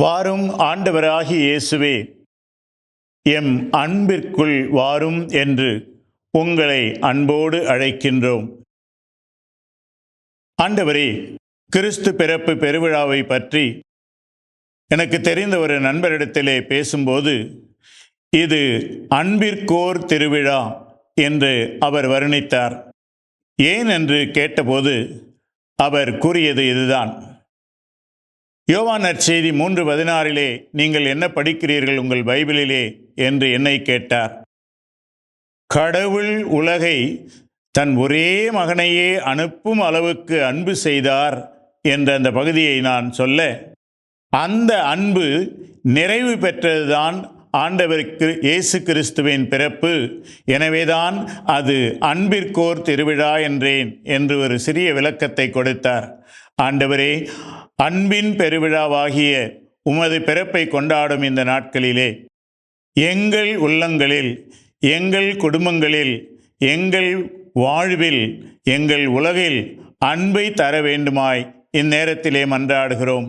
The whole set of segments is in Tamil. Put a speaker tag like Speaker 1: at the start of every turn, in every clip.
Speaker 1: வாரும் ஆண்டவராகி இயேசுவே எம் அன்பிற்குள் வாரும் என்று உங்களை அன்போடு அழைக்கின்றோம். ஆண்டவரே கிறிஸ்து பிறப்பு பெருவிழாவை பற்றி எனக்கு தெரிந்த ஒரு நண்பரிடத்திலே பேசும்போது இது அன்பிற்கோர் திருவிழா என்று அவர் வர்ணித்தார். ஏன் என்று கேட்டபோது அவர் கூறியது இதுதான். யோவான் நற்செய்தி மூன்று பதினாறிலே நீங்கள் என்ன படிக்கிறீர்கள் உங்கள் பைபிளிலே? என்று என்னை கேட்டார். கடவுள் உலகை தன் ஒரே மகனையே அனுப்பும் அளவுக்கு அன்பு செய்தார் என்ற அந்த பகுதியை நான் சொல்ல அந்த அன்பு நிறைவு பெற்றதுதான் ஆண்டவருக்கு இயேசு கிறிஸ்துவின் பிறப்பு. எனவேதான் அது அன்பிற்கோர் திருவிழா என்றேன் என்று ஒரு சிறிய விளக்கத்தை கொடுத்தார். ஆண்டவரே அன்பின் பெருவிழாவாகிய உமது பிறப்பை கொண்டாடும் இந்த நாட்களிலே எங்கள் உள்ளங்களில் எங்கள் குடும்பங்களில் எங்கள் வாழ்வில் எங்கள் உலகில் அன்பை தர வேண்டுமாய் இந்நேரத்திலே மன்றாடுகிறோம்.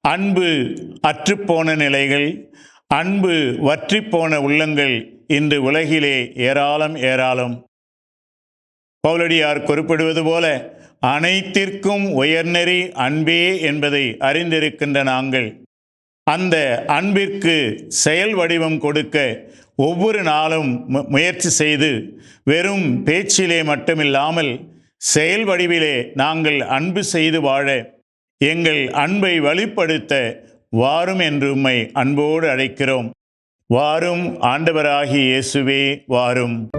Speaker 1: அன்பு அற்றுப்போன நிலைகள் அன்பு வற்றிப்போன உள்ளங்கள் இன்று உலகிலே ஏராளம் ஏராளம். பௌலடியார் குறிப்பிடுவது போல அனைத்திற்கும் உயர்நெறி அன்பே என்பதை அறிந்திருக்கின்ற நாங்கள். அந்த அன்பிற்கு செயல் வடிவம் கொடுக்க ஒவ்வொரு நாளும் மு- முயற்சி செய்து வெறும் பேச்சிலே மட்டுமில்லாமல் செயல் வடிவிலே நாங்கள் அன்பு செய்து வாழ எங்கள் அன்பை வழிப்படுத்த வாரும் என்று உம்மை அன்போடு அழைக்கிறோம். வாரும் ஆண்டவராகி இயேசுவே வாரும்.